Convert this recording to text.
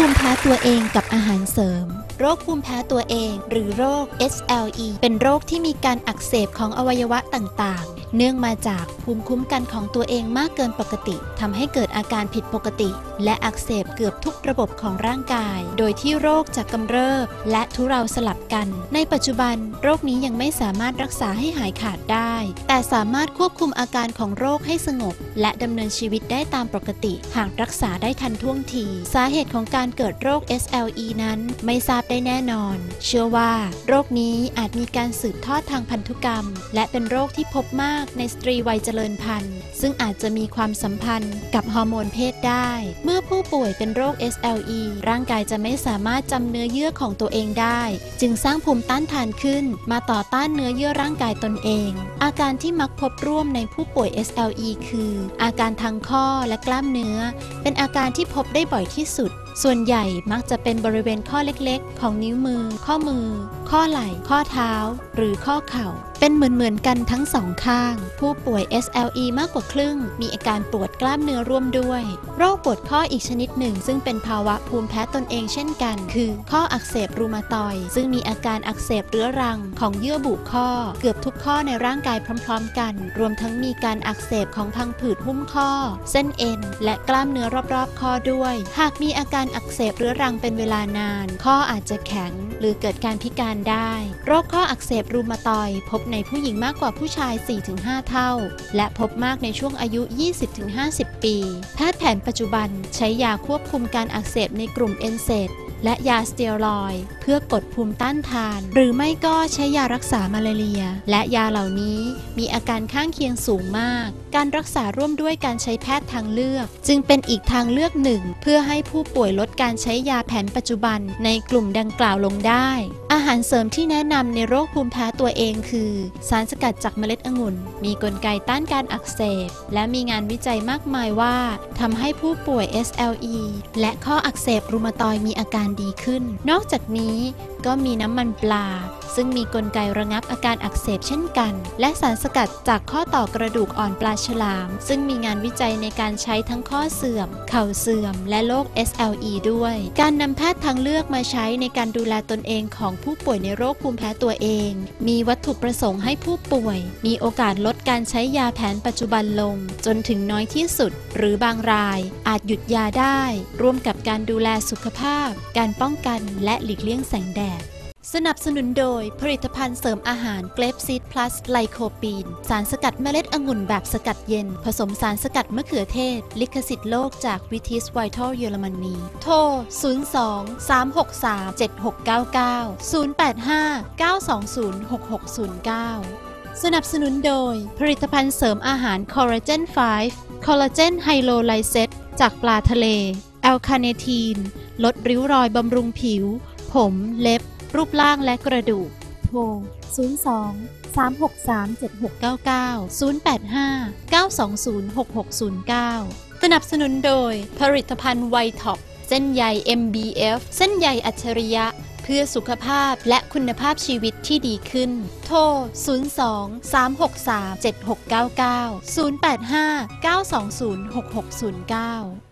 ภูมิแพ้ตัวเองกับอาหารเสริม โรคภูมิแพ้ตัวเอง หรือโรค SLE เป็นโรคที่มีการอักเสบของอวัยวะต่างๆ เนื่องมาจากภูมิคุ้มกันของตัวเองมากเกินปกติทำให้เกิดอาการผิดปกติ และอักเสบเกือบทุกระบบของร่างกาย โดยที่โรคจะกำเริบ และทุเราสลับกัน ในปัจจุบัน โรคนี้ยังไม่สามารถรักษาให้หายขาดได้ แต่สามารถควบคุมอาการของโรคให้สงบ และดำเนินชีวิตได้ตามปกติ หากรักษาได้ทันท่วงที สาเหตุของการเกิดโรค SLE นั้นไม่ทราบได้แน่นอน เชื่อว่า โรคนี้อาจมีการสืบทอดทางพันธุกรรม และเป็นโรคที่พบมากในสตรีวัยเจริญพันธุ์ ซึ่งอาจจะมีความสัมพันธ์กับฮอร์โมนเพศได้ เมื่อผู้ป่วยเป็นโรค SLE ร่างกายจะไม่สามารถจำเนื้อเยื่อของตัวเองได้ จึงสร้างภูมิต้านทานขึ้น มาต่อต้านเนื้อเยื่อร่างกายตนเอง อาการที่มักพบร่วมในผู้ป่วย SLE คือ อาการทางข้อและกล้ามเนื้อ เป็นอาการที่พบได้บ่อยที่สุด ส่วนใหญ่มักจะเป็นบริเวณข้อเล็กๆของนิ้วมือ ข้อมือ ข้อไหล่ ข้อเท้า หรือข้อเข่า เป็นเหมือนๆกันทั้งสองข้าง ผู้ป่วย SLE มากกว่าครึ่ง มีอาการปวดกล้ามเนื้อร่วมด้วย โรคปวดข้ออีกชนิดหนึ่ง ซึ่งเป็นภาวะภูมิแพ้ตนเองเช่นกัน คือข้ออักเสบรูมาตอยด์ซึ่งมีอาการอักเสบเรื้อรังของเยื่อบุข้อ เกือบทุกข้อในร่างกายพร้อม ๆ กัน รวมทั้งมีการอักเสบของพังผืดหุ้มข้อ เส้นเอ็น และกล้ามเนื้อรอบๆ ข้อด้วย หากมีอาการอักเสบเรื้อรังเป็นเวลานาน ข้ออาจจะแข็ง หรือเกิดการพิการได้ โรคข้ออักเสบรูมาตอย พบในผู้หญิงมากกว่าผู้ชาย 4-5 เท่า และพบมากในช่วงอายุ 20-50 ปี แพทย์แผนปัจจุบันใช้ยาควบคุมการอักเสบในกลุ่มเอนเซต และยาสเตียรอยเพื่อกดภูมิต้านทาน หรือไม่ก็ใช้ยารักษามาลาเรีย และยาเหล่านี้มีอาการข้างเคียงสูงมาก การรักษาร่วมด้วยการใช้แพทย์ทางเลือก จึงเป็นอีกทางเลือกหนึ่ง เพื่อให้ผู้ป่วยลดการใช้ยาแผนปัจจุบันในกลุ่มดังกล่าวลงได้ อาหารเสริมที่แนะนำในโรคภูมิแพ้ตัวเองคือ สารสกัดจากเมล็ดองุ่น มีกลไกต้านการอักเสบ และมีงานวิจัยมากมายว่าทำให้ผู้ป่วย SLE และข้ออักเสบรูมาตอยมีอาการดีขึ้น นอกจากนี้ก็มีน้ำมันปลา ซึ่งมีกลไกระงับอาการอักเสบเช่นกัน และสารสกัดจากข้อต่อกระดูกอ่อนปลาฉลาม ซึ่งมีงานวิจัยในการใช้ทั้งข้อเสื่อม เข่าเสื่อม และโรค SLE ด้วย การนำแพทย์ทางเลือกมาใช้ในการดูแลตนเองของผู้ป่วยในโรคภูมิแพ้ตัวเอง มีวัตถุประสงค์ให้ผู้ป่วย มีโอกาสลดการใช้ยาแผนปัจจุบันลง จนถึงน้อยที่สุด หรือบางราย อาจหยุดยาได้ ร่วมกับการดูแลสุขภาพ การป้องกันและหลีกเลี่ยงแสงแดด สนับสนุนโดยผลิตภัณฑ์เสริมอาหารเกรปซีดพลัสไลโคปีน สารสกัดเมล็ดองุ่นแบบสกัดเย็น ผสมสารสกัดมะเขือเทศ ลิขสิทธิ์โลกจากวิทิสไวทัลเยอรมนี โทร 02 363 7699 085 920 6609 สนับสนุนโดย ผลิตภัณฑ์เสริมอาหารคอลลาเจน 5 คอลลาเจนไฮโลไลเซตจากปลาทะเล แอลคาเนทีน ลดริ้วรอยบำรุงผิว ผมเล็บ รูปร่างและกระดูก โทร 02 363 7699 085 920 6609 สนับสนุนโดย ผลิตภัณฑ์ไวท็อปเส้นใย MBF เส้นใยอัจฉริยะ เพื่อสุขภาพและคุณภาพชีวิตที่ดีขึ้น โทร 02 363 7699 085 920 6609